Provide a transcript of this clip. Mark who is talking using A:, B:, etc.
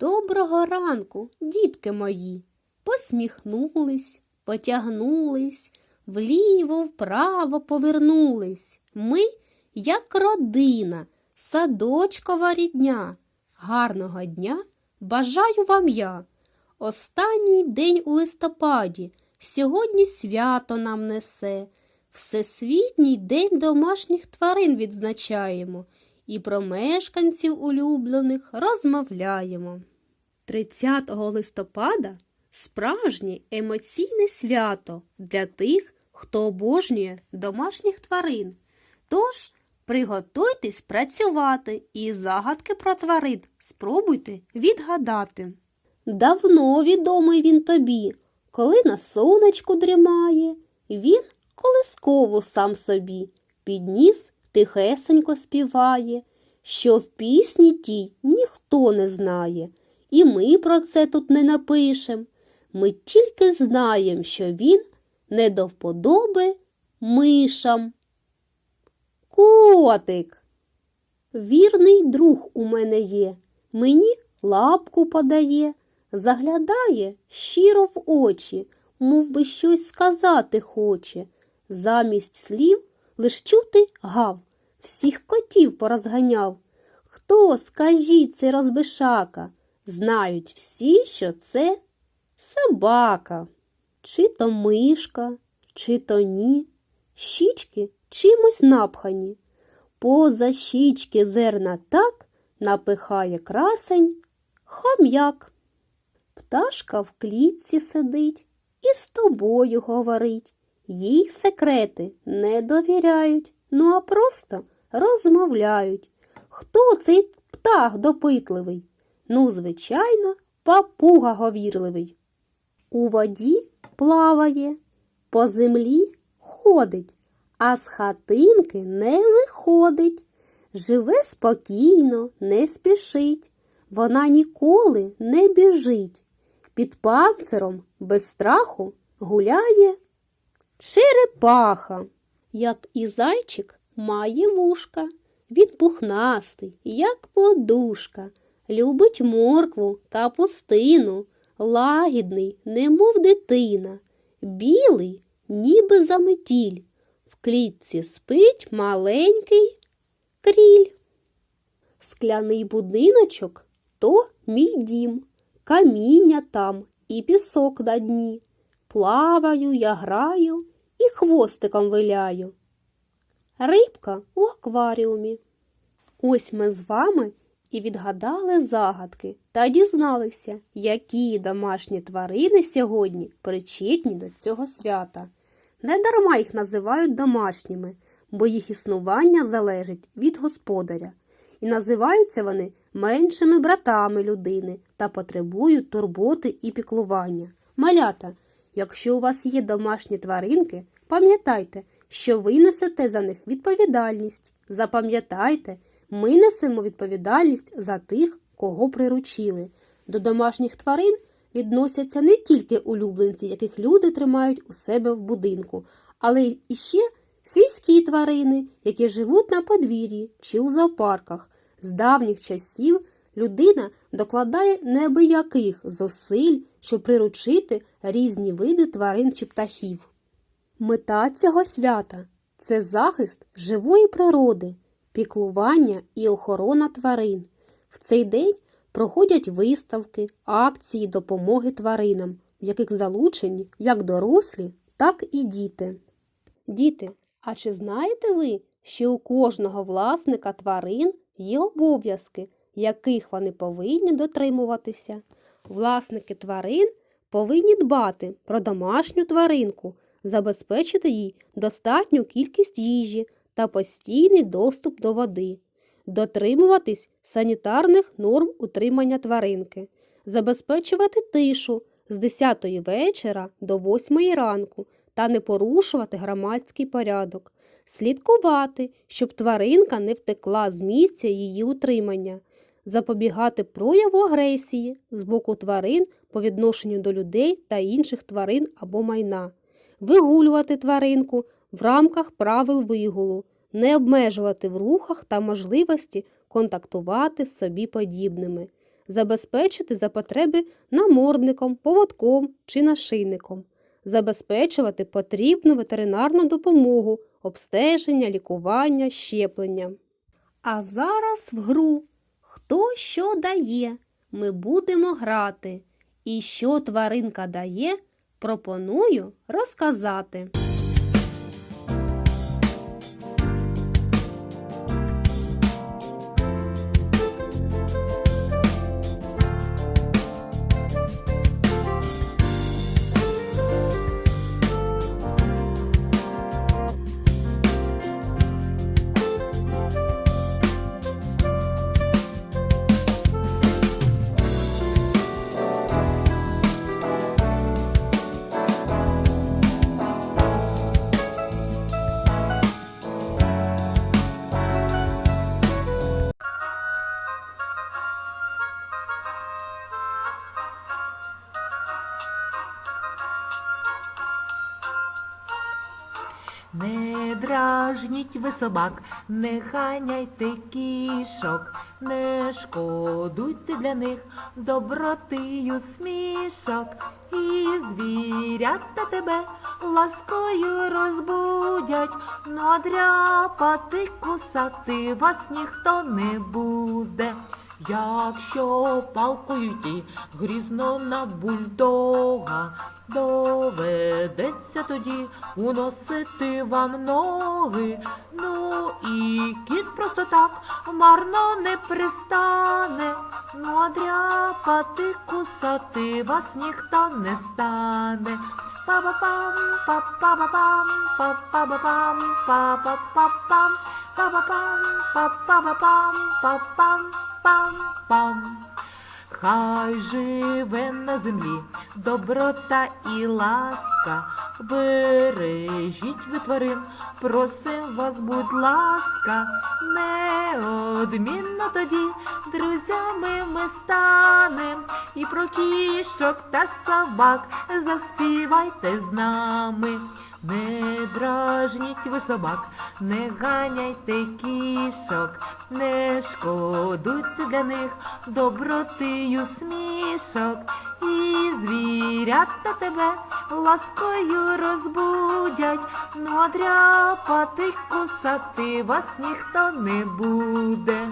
A: Доброго ранку, дітки мої. Посміхнулись, потягнулись, вліво, вправо повернулись. Ми, як родина, садочкова рідня. Гарного дня бажаю вам я. Останній день у листопаді, сьогодні свято нам несе. Всесвітній день домашніх тварин відзначаємо і про мешканців улюблених розмовляємо. 30 листопада справжнє емоційне свято для тих, хто обожнює домашніх тварин. Тож приготуйтесь працювати і загадки про тварин спробуйте відгадати. Давно відомий він тобі, коли на сонечку дрімає, він колискову сам собі підніс тихесенько співає, що в пісні тій ніхто не знає, і ми про це тут не напишем. Ми тільки знаємо, що він не до вподоби мишам. Котик. Вірний друг у мене є, мені лапку подає, заглядає щиро в очі, мов би щось сказати хоче. Замість слів лиш чути гав, всіх котів порозганяв. Хто, скажіть, це розбишака? Знають всі, що це собака. Чи то мишка, чи то ні, щічки чимось напхані. Поза щічки зерна так напихає красень хом'як. Пташка в клітці сидить і з тобою говорить. Їй секрети не довіряють, ну а просто розмовляють. Хто цей птах допитливий? Ну, звичайно, папуга говірливий. У воді плаває, по землі ходить, а з хатинки не виходить. Живе спокійно, не спішить, вона ніколи не біжить. Під панциром без страху гуляє черепаха. Як і зайчик має вушка, він пухнастий, як подушка, любить моркву та пустину, лагідний, немов дитина, білий, ніби заметіль. В клітці спить маленький кріль. Скляний будиночок то мій дім, каміння там і пісок на дні. Плаваю, я граю і хвостиком виляю. Рибка у акваріумі. Ось ми з вами і відгадали загадки та дізналися, які домашні тварини сьогодні причетні до цього свята. Недарма їх називають домашніми, бо їх існування залежить від господаря. І називаються вони меншими братами людини та потребують турботи і піклування. Малята, якщо у вас є домашні тваринки, пам'ятайте, що ви несете за них відповідальність. Запам'ятайте, ми несемо відповідальність за тих, кого приручили. До домашніх тварин відносяться не тільки улюбленці, яких люди тримають у себе в будинку, але й іще сільські тварини, які живуть на подвір'ї чи у зоопарках. З давніх часів людина докладає неабияких зусиль, щоб приручити різні види тварин чи птахів. Мета цього свята це захист живої природи, піклування і охорона тварин. В цей день проходять виставки, акції допомоги тваринам, в яких залучені як дорослі, так і діти. Діти, а чи знаєте ви, що у кожного власника тварин є обов'язки, яких вони повинні дотримуватися? Власники тварин повинні дбати про домашню тваринку, забезпечити їй достатню кількість їжі та постійний доступ до води, дотримуватись санітарних норм утримання тваринки, забезпечувати тишу з 10 вечора до 8 ранку та не порушувати громадський порядок, слідкувати, щоб тваринка не втекла з місця її утримання, запобігати прояву агресії з боку тварин по відношенню до людей та інших тварин або майна, вигулювати тваринку в рамках правил вигулу, не обмежувати в рухах та можливості контактувати з собі подібними, забезпечити за потреби намордником, поводком чи нашийником, забезпечувати потрібну ветеринарну допомогу, обстеження, лікування, щеплення. А зараз в гру Хто що дає? Ми будемо грати. І що тваринка дає, пропоную розказати.
B: Не дражніть ви собак, не ганяйте кішок, не шкодуйте для них доброти смішок. І звірята тебе ласкою розбудять, но дряпати, кусати вас ніхто не буде. Якщо палкою йти грізно на бульдога, доведеться тоді уносити вам ноги. Ну і кіт просто так марно не пристане, ну а дряпати, кусати вас ніхто не стане. Па-па-пам, па-па-па-пам, па-па-па-пам, па-па-па-пам, па-па-пам, па-па-па-пам, па-пам, пам-пам. Хай живе на землі доброта і ласка, бережіть ви тварин, просим вас, будь ласка, неодмінно тоді друзями ми станем, і про кішок та собак заспівайте з нами. Не дражніть ви собак, не ганяйте кішок, не шкодуйте для них добротию смішок. І звірята тебе ласкою розбудять, ну а дряпати, кусати вас ніхто не буде.